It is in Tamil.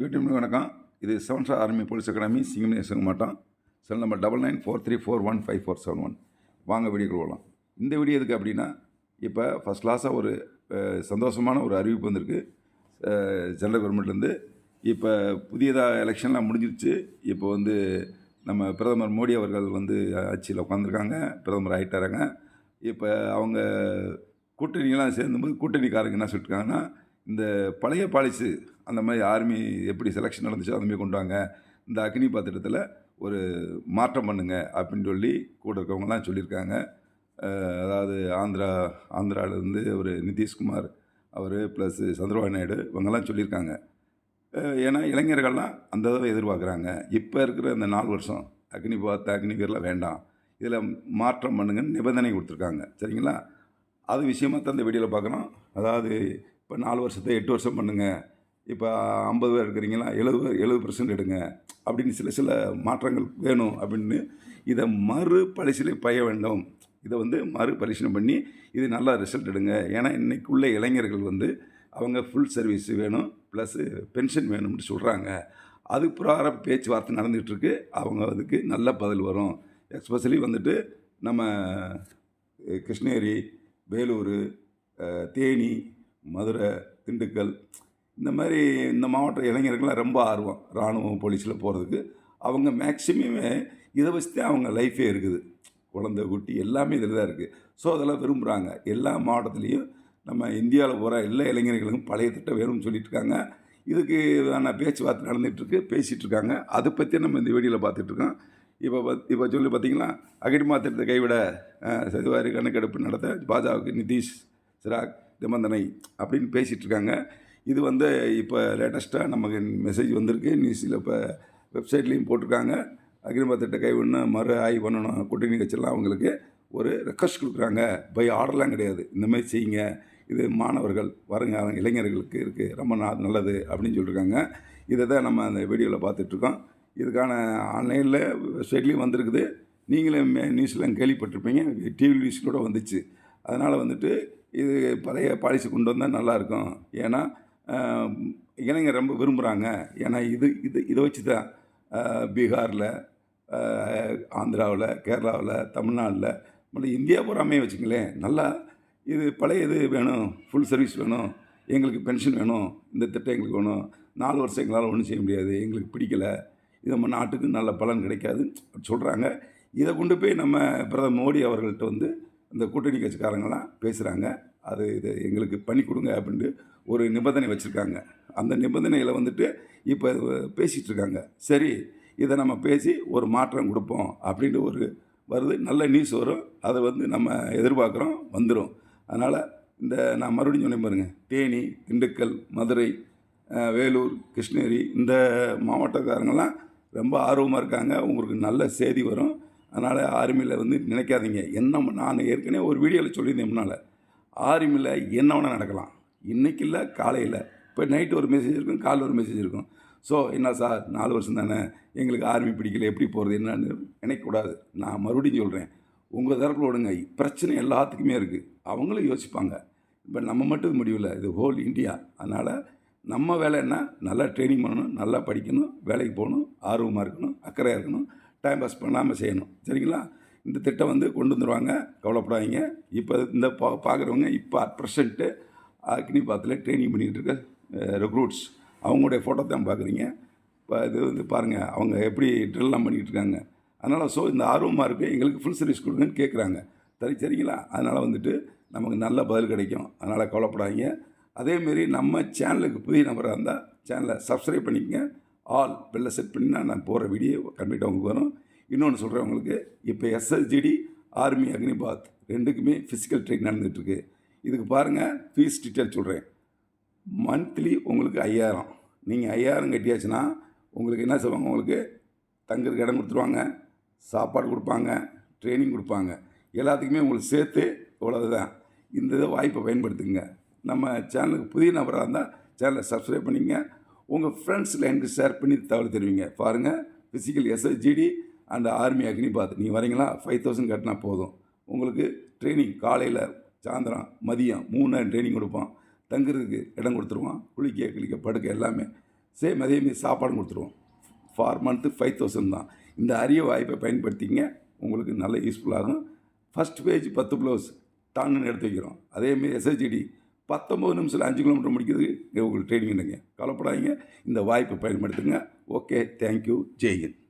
யூடியூப் வணக்கம். இது seven star army police academy சிங்கமேசங்க மாட்டோம். Cell number double nine four three four one five four seven one வாங்க வீடியோக்கு போகலாம் இந்த வீடியோ எதுக்கு அப்படின்னா இப்போ ஃபஸ்ட் கிளாஸாக ஒரு சந்தோஷமான ஒரு அறிவிப்பு வந்திருக்கு. சென்ட்ரல் கவர்மெண்ட்லேருந்து இப்போ புதியதாக எலெக்ஷன்லாம் முடிஞ்சிருச்சு. இப்போ வந்து நம்ம பிரதமர் மோடி அவர்கள் வந்து ஆட்சியில் உட்காந்துருக்காங்க பிரதமர் ஆகிட்டாராங்க இப்போ அவங்க கூட்டணியெல்லாம் சேர்ந்தும்போது கூட்டணிக்காரங்க என்ன சொல்லிட்டுருக்காங்கன்னா இந்த பழைய பாலிசி அந்த மாதிரி ஆர்மி எப்படி செலெக்ஷன் நடந்துச்சோ அந்த மாதிரி கொண்டு வாங்க. இந்த அக்னி பாத்திரத்தில் ஒரு மாற்றம் பண்ணுங்க அப்படின்னு சொல்லி கூட இருக்கவங்கலாம் சொல்லியிருக்காங்க. அதாவது ஆந்திரா ஆந்திராவிலேருந்து ஒரு நிதிஷ்குமார் அவர் ப்ளஸ் சந்திரபாபு நாயுடு இவங்கெல்லாம் சொல்லியிருக்காங்க. ஏன்னா இளைஞர்கள்லாம் அந்த தடவை எதிர்பார்க்குறாங்க. இப்போ இருக்கிற அந்த நாலு வருஷம் அக்னி பாத் அக்னி பேர்லாம் வேண்டாம். இதில் மாற்றம் பண்ணுங்கன்னு நிபந்தனை கொடுத்துருக்காங்க. சரிங்களா? அது விஷயமா தான் இந்த வீடியோவில் பார்க்குறோம். அதாவது இப்போ நாலு வருஷத்தை எட்டு வருஷம் பண்ணுங்கள் இப்போ ஐம்பது பேர் இருக்கிறீங்களா? எழுபது எழுபது பர்சன்ட் எடுங்க. அப்படின்னு சில சில மாற்றங்கள் வேணும் அப்படின்னு இதை மறு பரிசீலனை பய வேண்டும். இதை வந்து மறு பரிசீலனை பண்ணி இது நல்லா ரிசல்ட் எடுங்க. ஏன்னா இன்றைக்குள்ள இளைஞர்கள் வந்து அவங்க ஃபுல் சர்வீஸ் வேணும் ப்ளஸ்ஸு பென்ஷன் வேணும்னு சொல்கிறாங்க அது புறார பேச்சுவார்த்தை நடந்துகிட்ருக்கு. அவங்க அதுக்கு நல்ல பதில் வரும். எஸ்பெஷலி வந்துட்டு நம்ம கிருஷ்ணகிரி வேலூர் தேனி மதுரை திண்டுக்கல் இந்த மாதிரி இந்த மாவட்ட இளைஞர்கள்லாம் ரொம்ப ஆர்வம் இராணுவம் போலீஸில் போகிறதுக்கு அவங்க மேக்சிமமே இதை வச்சு தான் அவங்க லைஃபே இருக்குது. குழந்தை குட்டி எல்லாமே இதில் தான் இருக்குது ஸோ அதெல்லாம் விரும்புகிறாங்க எல்லா மாவட்டத்துலேயும் நம்ம இந்தியாவில் போகிற எல்லா இளைஞர்களுக்கும் பழைய திட்டம் வேணும்னு சொல்லிட்டு இருக்காங்க இதுக்கு நான் பேச்சுவார்த்தை நடந்துகிட்ருக்கு பேசிகிட்ருக்காங்க அதை பற்றி நம்ம இந்த வீடியோவில் பார்த்துட்ருக்கோம். இப்போ பத் இப்போ சொல்லி பார்த்தீங்களா அகடிமா திட்டத்தை கைவிட சதிவாரி கணக்கெடுப்பு நடத்த பாஜகவுக்கு நிதிஷ் சிராக் நிபந்தனை அப்படின்னு பேசிகிட்ருக்காங்க. இது வந்து இப்போ லேட்டஸ்ட்டாக நமக்கு மெசேஜ் வந்திருக்கு. நியூஸில் இப்போ வெப்சைட்லேயும் போட்டிருக்காங்க. அக்னிபத்திட்ட திட்ட கைவிடணும் மறு ஆய்வு பண்ணணும் கூட்டணி கட்சியெல்லாம் அவங்களுக்கு ஒரு ரெக்வஸ்ட் கொடுக்குறாங்க. பை ஆர்டர்லாம் கிடையாது. இந்தமாதிரி செய்யுங்க. இது மாணவர்கள் வருங்கால இளைஞர்களுக்கு இருக்குது ரொம்ப நா- நல்லது அப்படின்னு சொல்லியிருக்காங்க இதை தான் நம்ம அந்த வீடியோவில் பார்த்துட்ருக்கோம். இதுக்கான ஆன்லைனில் வெப்சைட்லேயும் வந்திருக்குது. நீங்களே நியூஸ்லாம் கேள்விப்பட்டிருப்பீங்க. டிவி நியூஸ் கூட வந்துச்சு. அதனால் வந்துட்டு இது பழைய பாலிசி கொண்டு வந்தால் நல்லாயிருக்கும். ஏன்னா ஆஹ், இளைஞர் ரொம்ப விரும்புகிறாங்க ஏன்னா இது இது இதை வச்சு தான் பீகாரில் ஆந்திராவில் கேரளாவில் தமிழ்நாட்டில் மற்ற இந்தியா பூராமே வச்சுங்களேன் நல்லா இது பழைய இது வேணும் ஃபுல் சர்வீஸ் வேணும் எங்களுக்கு பென்ஷன் வேணும் இந்த திட்டம் எங்களுக்கு வேணும் நாலு வருஷம் எங்களால் ஒன்றும் செய்ய முடியாது எங்களுக்கு பிடிக்கல இது நம்ம நாட்டுக்கு நல்ல பலன் கிடைக்காது சொல்கிறாங்க இதை கொண்டு போய் நம்ம பிரதமர் மோடி அவர்கள்ட்ட வந்து இந்த கூட்டணி கட்சிக்காரங்களாம் பேசுகிறாங்க அது இது எங்களுக்கு பண்ணி கொடுங்க அப்படின்ட்டு ஒரு நிபந்தனை வச்சுருக்காங்க. அந்த நிபந்தனையில் வந்துட்டு இப்போ பேசிகிட்டு இருக்காங்க. சரி இதை நம்ம பேசி ஒரு மாற்றம் கொடுப்போம் அப்படின்ட்டு ஒரு வருது. நல்ல நியூஸ் வரும். அதை வந்து நம்ம எதிர்பார்க்குறோம். வந்துடும் அதனால் இந்த நான் மறுபடியும் சொன்னேன் பாருங்கள் தேனி திண்டுக்கல் மதுரை வேலூர் கிருஷ்ணகிரி இந்த மாவட்டக்காரங்கள்லாம் ரொம்ப ஆர்வமாக இருக்காங்க. உங்களுக்கு நல்ல செய்தி வரும். அதனால் ஆர்மியில் வந்து நினைக்காதீங்க. என்ன நான் ஏற்கனவே ஒரு வீடியோவில் சொல்லியிருந்தேன் முன்னால். ஆர்மியில் என்ன வேணால் நடக்கலாம். இன்றைக்கி இல்லை காலையில் இப்போ நைட்டு ஒரு மெசேஜ் இருக்கும் காலைல ஒரு மெசேஜ் இருக்கும். ஸோ என்ன சார் நாலு வருஷம் தானே? எங்களுக்கு ஆர்மி பிடிக்கல எப்படி போகிறது என்னன்னு நினைக்கக்கூடாது. நான் மறுபடியும் சொல்கிறேன் உங்கள் தரப்பில் விடுங்க. பிரச்சனை எல்லாத்துக்குமே இருக்குது அவங்களும் யோசிப்பாங்க. இப்போ நம்ம மட்டும் முடியல இது ஹோல் இந்தியா அதனால் நம்ம வேலை என்ன? நல்லா ட்ரைனிங் பண்ணணும் நல்லா படிக்கணும் வேலைக்கு போகணும் ஆர்வமாக இருக்கணும் அக்கறையாக இருக்கணும். டைம் பாஸ் பண்ணாமல் செய்யணும். சரிங்களா? இந்த திட்டம் வந்து கொண்டு வந்துடுவாங்க கவலைப்படாதீங்க. இப்போ இந்த பா பார்க்குறவங்க இப்போ அட் ப்ரெசண்ட்டு அக்னி பாத்தில் ட்ரைனிங் பண்ணிகிட்டு இருக்க ரெக்ரூட்ஸ் அவங்களுடைய ஃபோட்டோ தான் பார்க்குறீங்க இப்போ இது வந்து பாருங்கள் அவங்க எப்படி ட்ரில்லாம் பண்ணிக்கிட்டு இருக்காங்க. அதனால் ஸோ இந்த ஆர்வமாக இருக்குது எங்களுக்கு ஃபுல் சர்வீஸ் கொடுங்கன்னு கேட்குறாங்க சரி சரிங்களா? அதனால் வந்துட்டு நமக்கு நல்ல பதில் கிடைக்கும். அதனால் கவலைப்படாதீங்க. அதேமாரி நம்ம சேனலுக்கு புதிய நம்பராக இருந்தால் சேனலை சப்ஸ்கிரைப் பண்ணிக்கங்க. ஆல் வெளில செட் பண்ணினா நான் போகிற வீடியோ கம்ப்ளீட்டாக உங்களுக்கு வரும். இன்னொன்று சொல்கிறேன் உங்களுக்கு இப்போ எஸ்எஸ்ஜிடி ஆர்மி அக்னிபாத் ரெண்டுக்குமே ஃபிசிக்கல் ட்ரெயின் நடந்துகிட்ருக்கு இதுக்கு பாருங்கள் ஃபீஸ் டீட்டெயில் சொல்கிறேன் மந்த்லி உங்களுக்கு ஐயாயிரம். நீங்கள் ஐயாயிரம் கட்டியாச்சுன்னா உங்களுக்கு என்ன செய்வாங்க உங்களுக்கு? தங்குறதுக்கு இடம் கொடுத்துருவாங்க சாப்பாடு கொடுப்பாங்க ட்ரைனிங் கொடுப்பாங்க. எல்லாத்துக்குமே உங்களுக்கு சேர்த்து இவ்வளவு தான் இந்த இதை வாய்ப்பை பயன்படுத்துங்க. நம்ம சேனலுக்கு புதிய நபராக இருந்தால் சேனலை சப்ஸ்கிரைப் பண்ணிங்க உங்கள் ஃப்ரெண்ட்ஸில் எனக்கு ஷேர் பண்ணி தகவல் தெரிவிங்க. பாருங்கள் physical SSGD and army Agnipath நீங்கள் வரீங்களா ஃபைவ் தௌசண்ட் கட்டினா போதும். உங்களுக்கு ட்ரைனிங் காலையில் சாயந்தரம் மதியம் மூணு நேரம் ட்ரைனிங் கொடுப்போம் தங்குறதுக்கு இடம் கொடுத்துருவான். குளிக்க கிளிக்க படுக்க எல்லாமே சேம் அதேமாரி சாப்பாடும் கொடுத்துருவோம். ஃபார் மந்த்து ஃபைவ் தௌசண்ட் தான். இந்த அரிய வாய்ப்பை பயன்படுத்திங்க உங்களுக்கு நல்ல யூஸ்ஃபுல்லாகும் ஃபஸ்ட் பேஜ் பத்து ப்ளவுஸ் டான்னு எடுத்து வைக்கிறோம். அதேமாரி எஸ்எஸ்ஜிடி பத்தொம்பது நிமிஷத்தில் அஞ்சு கிலோமீட்டர் முடிக்கிறதுக்கு உங்களுக்கு ட்ரைனிங் இல்லைங்க கவலைப்படாதீங்க. இந்த வாய்ப்பை பயன்படுத்துங்க. ஓகே தேங்க்யூ ஜெய்ஹிந்த்